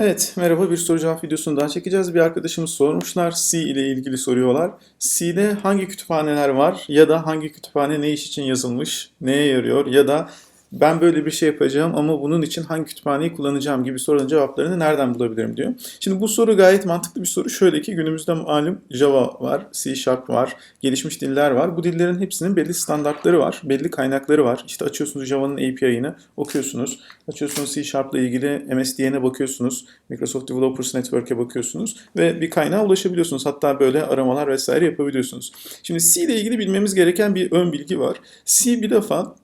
Evet, merhaba bir soru cevap videosunu daha çekeceğiz. Bir arkadaşımız sormuşlar, C ile ilgili soruyorlar. C'de hangi kütüphaneler var ya da hangi kütüphane ne iş için yazılmış, neye yarıyor ya da ben böyle bir şey yapacağım ama bunun için hangi kütüphaneyi kullanacağım gibi sorunun cevaplarını nereden bulabilirim diyor. Şimdi bu soru gayet mantıklı bir soru. Şöyle ki günümüzde malum Java var, C Sharp var, gelişmiş diller var. Bu dillerin hepsinin belli standartları var, belli kaynakları var. İşte açıyorsunuz Java'nın API'ını okuyorsunuz. Açıyorsunuz C Sharp'la ilgili MSDN'e bakıyorsunuz. Microsoft Developers Network'e bakıyorsunuz ve bir kaynağa ulaşabiliyorsunuz. Hatta böyle aramalar vesaire yapabiliyorsunuz. Şimdi C ile ilgili bilmemiz gereken bir ön bilgi var. C bir defa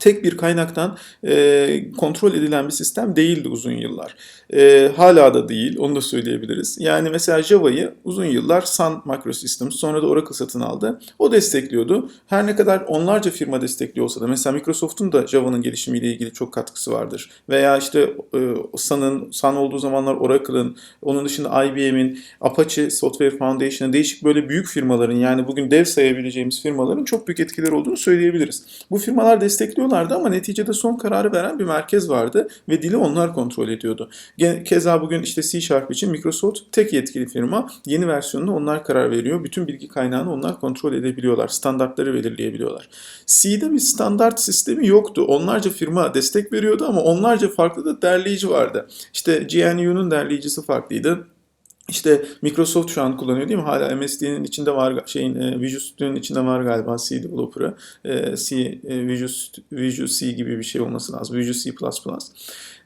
tek bir kaynaktan e, kontrol edilen bir sistem değildi uzun yıllar. E, hala da değil, onu da söyleyebiliriz. Yani mesela Java'yı uzun yıllar Sun Microsystems, sonra da Oracle satın aldı. O destekliyordu. Her ne kadar onlarca firma destekliyor olsa da, mesela Microsoft'un da Java'nın gelişimiyle ilgili çok katkısı vardır. Veya işte e, Sun'ın, Sun olduğu zamanlar Oracle'ın, onun dışında IBM'in, Apache Software Foundation'ın, değişik böyle büyük firmaların, yani bugün dev sayabileceğimiz firmaların çok büyük etkileri olduğunu söyleyebiliriz. Bu firmalar destekliyor bekliyorlardı ama neticede son kararı veren bir merkez vardı ve dili onlar kontrol ediyordu. Keza bugün işte C Sharp için Microsoft tek yetkili firma. Yeni versiyonuna onlar karar veriyor. Bütün bilgi kaynağını onlar kontrol edebiliyorlar. Standartları belirleyebiliyorlar. C'de bir standart sistemi yoktu. Onlarca firma destek veriyordu ama onlarca farklı da derleyici vardı. İşte GNU'nun derleyicisi farklıydı. İşte Microsoft şu an kullanıyor değil mi? Hala MSD'nin içinde var, şeyin e, Visual Studio'nun içinde var galiba C Developer'ı. E, C, e, Visual, Visual C gibi bir şey olması lazım. Visual C++.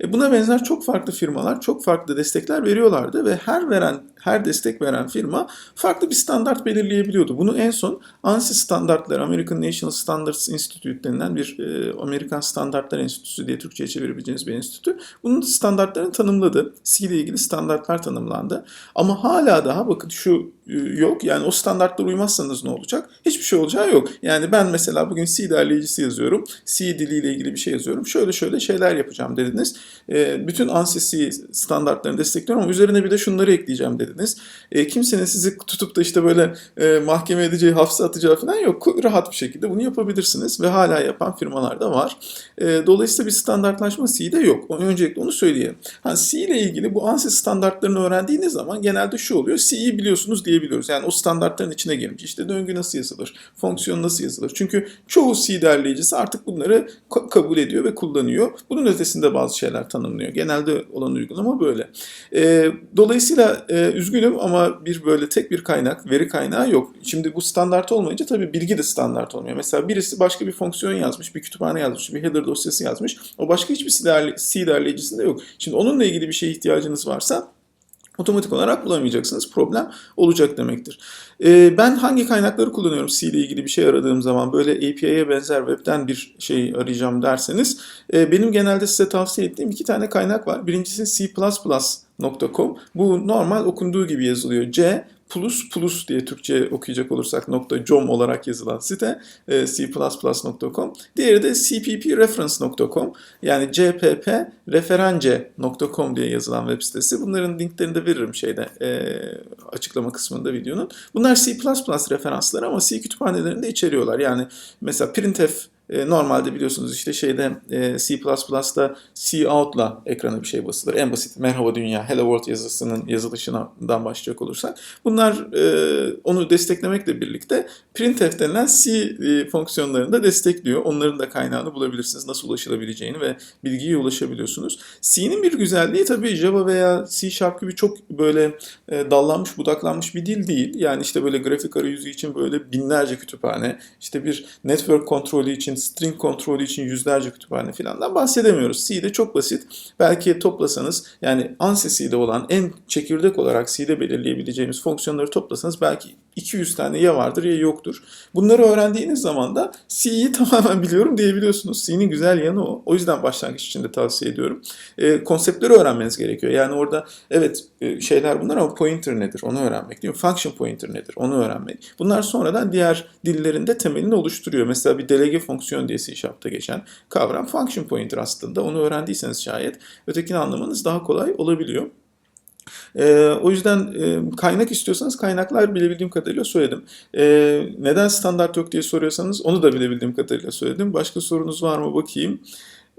E, buna benzer çok farklı firmalar çok farklı destekler veriyorlardı ve her veren her destek veren firma farklı bir standart belirleyebiliyordu. Bunu en son ANSI standartları, American National Standards Institute denilen bir e, Amerikan Standartlar Enstitüsü diye Türkçe'ye çevirebileceğiniz bir enstitü. Bunun standartlarını tanımladı. C ile ilgili standartlar tanımlandı. Ama hala daha bakın şu e, yok. Yani o standartlara uymazsanız ne olacak? Hiçbir şey olacağı yok. Yani ben mesela bugün C derleyicisi yazıyorum. C diliyle ilgili bir şey yazıyorum. Şöyle şöyle şeyler yapacağım dediniz. E, bütün ANSI C standartlarını destekliyorum ama üzerine bir de şunları ekleyeceğim dediniz. E, kimsenin sizi tutup da işte böyle mahkeme edeceği, hapse atacağı falan yok. Rahat bir şekilde bunu yapabilirsiniz ve hala yapan firmalar da var. dolayısıyla bir standartlaşma C'de yok. Öncelikle onu söyleyeyim. Ha, C ile ilgili bu ANSI standartlarını öğrendiğiniz zaman genelde şu oluyor. C'yi biliyorsunuz diye diyebiliyoruz. Yani o standartların içine girmiş. İşte döngü nasıl yazılır, fonksiyon nasıl yazılır. Çünkü çoğu C derleyicisi artık bunları kabul ediyor ve kullanıyor. Bunun ötesinde bazı şeyler tanımlıyor. Genelde olan uygulama böyle. E, dolayısıyla e, üzgünüm ama bir böyle tek bir kaynak, veri kaynağı yok. Şimdi bu standart olmayınca tabii bilgi de standart olmuyor. Mesela birisi başka bir fonksiyon yazmış, bir kütüphane yazmış, bir header dosyası yazmış. O başka hiçbir C derleyicisinde yok. Şimdi onunla ilgili bir şeye ihtiyacınız varsa otomatik olarak bulamayacaksınız. Problem olacak demektir. Ee, ben hangi kaynakları kullanıyorum C ile ilgili bir şey aradığım zaman böyle API'ye benzer webten bir şey arayacağım derseniz e, benim genelde size tavsiye ettiğim iki tane kaynak var. Birincisi C++.com. Bu normal okunduğu gibi yazılıyor. C plus plus diye Türkçe okuyacak olursak nokta .com olarak yazılan site e, c++.com. Diğeri de cppreference.com yani cpp reference.com diye yazılan web sitesi. Bunların linklerini de veririm şeyde e, açıklama kısmında videonun. Bunlar C++ referansları ama C kütüphanelerini de içeriyorlar. Yani mesela printf e, normalde biliyorsunuz işte şeyde e, C++'da C out'la ekrana bir şey basılır. En basit merhaba dünya, hello world yazısının yazılışından başlayacak olursak. Bunlar e, onu desteklemekle birlikte printf denilen C e, fonksiyonlarını da destekliyor. Onların da kaynağını bulabilirsiniz. Nasıl ulaşılabileceğini ve bilgiye ulaşabiliyorsunuz. C'nin bir güzelliği tabii Java veya C Sharp gibi çok böyle e, dallanmış, budaklanmış bir dil değil. Yani işte böyle grafik arayüzü için böyle binlerce kütüphane, işte bir network kontrolü için string kontrolü için yüzlerce kütüphane filandan bahsedemiyoruz. C'de çok basit. Belki toplasanız yani ANSI C'de olan en çekirdek olarak C'de belirleyebileceğimiz fonksiyonları toplasanız belki 200 tane ya vardır ya yoktur. Bunları öğrendiğiniz zaman da C'yi tamamen biliyorum diyebiliyorsunuz. C'nin güzel yanı o. O yüzden başlangıç için de tavsiye ediyorum. E, konseptleri öğrenmeniz gerekiyor. Yani orada evet e, şeyler bunlar ama pointer nedir onu öğrenmek değil mi? Function pointer nedir onu öğrenmek. Bunlar sonradan diğer dillerin de temelini oluşturuyor. Mesela bir delege fonksiyon diye C Sharp'ta geçen kavram function pointer aslında. Onu öğrendiyseniz şayet ötekini anlamanız daha kolay olabiliyor. E, o yüzden e, kaynak istiyorsanız kaynaklar bilebildiğim kadarıyla söyledim. E, neden standart yok diye soruyorsanız onu da bilebildiğim kadarıyla söyledim. Başka sorunuz var mı bakayım.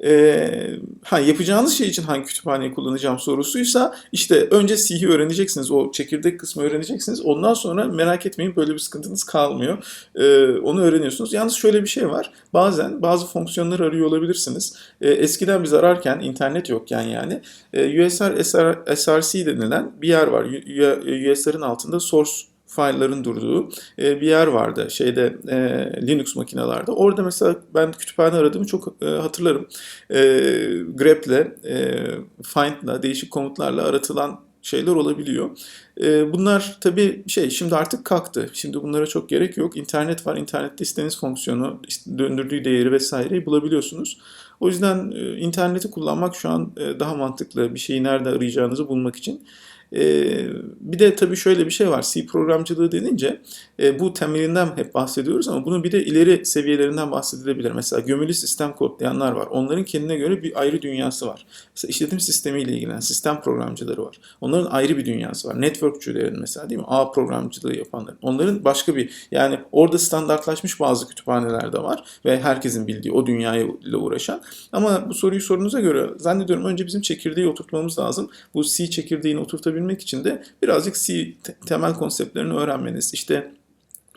Ee, ha yapacağınız şey için hangi kütüphaneyi kullanacağım sorusuysa işte önce C'yi öğreneceksiniz. O çekirdek kısmı öğreneceksiniz. Ondan sonra merak etmeyin böyle bir sıkıntınız kalmıyor. Ee, onu öğreniyorsunuz. Yalnız şöyle bir şey var. Bazen bazı fonksiyonları arıyor olabilirsiniz. Ee, eskiden biz ararken internet yokken yani e, USR SR, SRC denilen bir yer var. USR'ın altında source file'ların durduğu e, bir yer vardı şeyde e, Linux makinelerde. Orada mesela ben kütüphane aradığımı çok e, hatırlarım. E, grep'le, e, find'la, değişik komutlarla aratılan şeyler olabiliyor. E, bunlar tabii şey şimdi artık kalktı. Şimdi bunlara çok gerek yok. İnternet var. İnternette istediğiniz fonksiyonu, döndürdüğü değeri vesaireyi bulabiliyorsunuz. O yüzden e, interneti kullanmak şu an e, daha mantıklı bir şeyi nerede arayacağınızı bulmak için. Ee, bir de tabii şöyle bir şey var. C programcılığı denince e, bu temelinden hep bahsediyoruz ama bunun bir de ileri seviyelerinden bahsedilebilir. Mesela gömülü sistem kodlayanlar var. Onların kendine göre bir ayrı dünyası var. Mesela işletim sistemiyle ilgilenen sistem programcıları var. Onların ayrı bir dünyası var. Networkçülerin mesela değil mi? A programcılığı yapanların. Onların başka bir yani orada standartlaşmış bazı kütüphaneler de var ve herkesin bildiği o dünyayla uğraşan. Ama bu soruyu sorunuza göre zannediyorum önce bizim çekirdeği oturtmamız lazım. Bu C çekirdeğini oturtabilmek için de birazcık C te- temel konseptlerini öğrenmeniz. İşte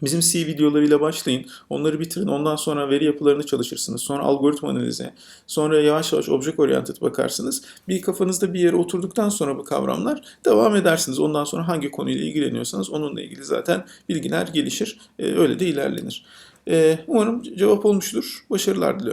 Bizim C videolarıyla başlayın. Onları bitirin. Ondan sonra veri yapılarını çalışırsınız. Sonra algoritma analizi. Sonra yavaş yavaş object oriented bakarsınız. Bir kafanızda bir yere oturduktan sonra bu kavramlar devam edersiniz. Ondan sonra hangi konuyla ilgileniyorsanız onunla ilgili zaten bilgiler gelişir. Ee, öyle de ilerlenir. Ee, umarım cevap olmuştur. Başarılar diliyorum.